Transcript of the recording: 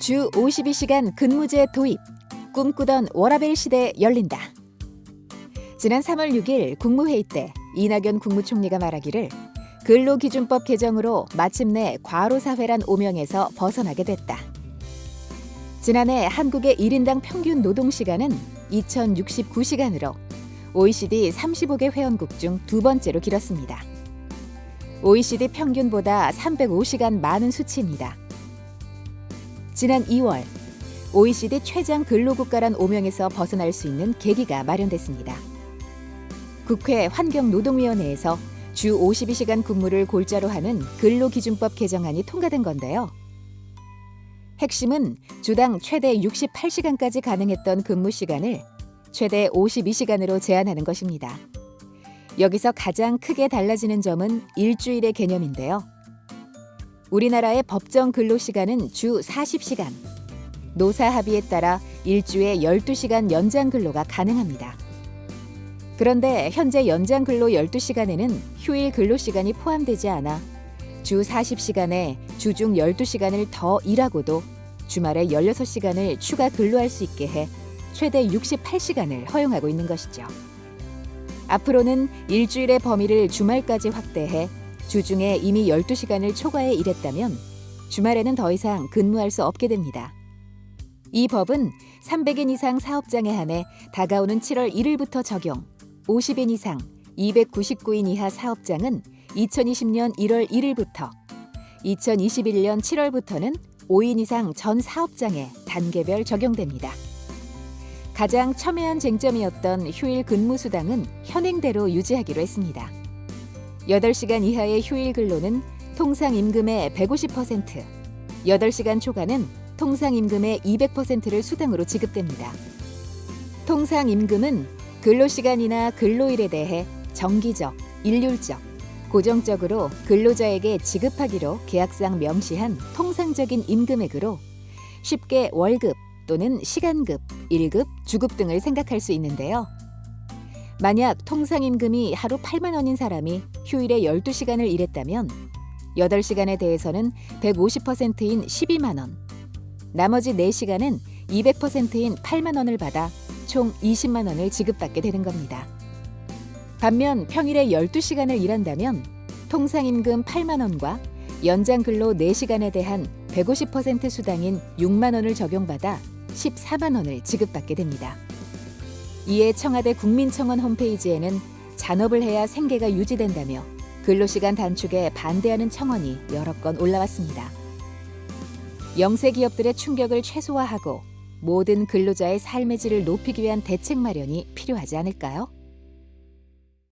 주 52시간 근무제 도입. 꿈꾸던 워라벨 시대 열린다. 지난 3월 6일 국무회의 때 이낙연 국무총리가 말하기를 근로기준법 개정으로 마침내 과로사회란 오명에서 벗어나게 됐다. 지난해 한국의 1인당 평균 노동시간은 2069시간으로 OECD 35개 회원국 중 두 번째로 길었습니다. OECD 평균보다 305시간 많은 수치입니다. 지난 2월 OECD 최장 근로국가란 오명에서 벗어날 수 있는 계기가 마련됐습니다. 국회 환경노동위원회에서 주 52시간 근무를 골자로 하는 근로기준법 개정안이 통과된 건데요. 핵심은 주당 최대 68시간까지 가능했던 근무 시간을 최대 52시간으로 제한하는 것입니다. 여기서 가장 크게 달라지는 점은 일주일의 개념인데요. 우리나라의 법정 근로 시간은 주 40시간. 노사 합의에 따라 일주에 12시간 연장 근로가 가능합니다. 그런데 현재 연장 근로 12시간에는 휴일 근로 시간이 포함되지 않아 주 40시간에 주중 12시간을 더 일하고도 주말에 16시간을 추가 근로할 수 있게 해 최대 68시간을 허용하고 있는 것이죠. 앞으로는 일주일의 범위를 주말까지 확대해 주중에 이미 12시간을 초과해 일했다면 주말에는 더 이상 근무할 수 없게 됩니다. 이 법은 300인 이상 사업장에 한해 다가오는 7월 1일부터 적용, 50인 이상, 299인 이하 사업장은 2020년 1월 1일부터, 2021년 7월부터는 5인 이상 전 사업장에 단계별 적용됩니다. 가장 첨예한 쟁점이었던 휴일 근무 수당은 현행대로 유지하기로 했습니다. 8시간 이하의 휴일 근로는 통상 임금의 150%, 8시간 초과는 통상 임금의 200%를 수당으로 지급됩니다. 통상 임금은 근로시간이나 근로일에 대해 정기적, 일률적, 고정적으로 근로자에게 지급하기로 계약상 명시한 통상적인 임금액으로 쉽게 월급 또는 시간급, 일급, 주급 등을 생각할 수 있는데요. 만약 통상 임금이 하루 8만 원인 사람이 휴일에 12시간을 일했다면 8시간에 대해서는 150%인 12만 원, 나머지 4시간은 200%인 8만 원을 받아 총 20만 원을 지급받게 되는 겁니다. 반면 평일에 12시간을 일한다면 통상 임금 8만 원과 연장 근로 4시간에 대한 150% 수당인 6만 원을 적용받아 14만 원을 지급받게 됩니다. 이에 청와대 국민청원 홈페이지에는 잔업을 해야 생계가 유지된다며 근로시간 단축에 반대하는 청원이 여러 건 올라왔습니다. 영세 기업들의 충격을 최소화하고 모든 근로자의 삶의 질을 높이기 위한 대책 마련이 필요하지 않을까요?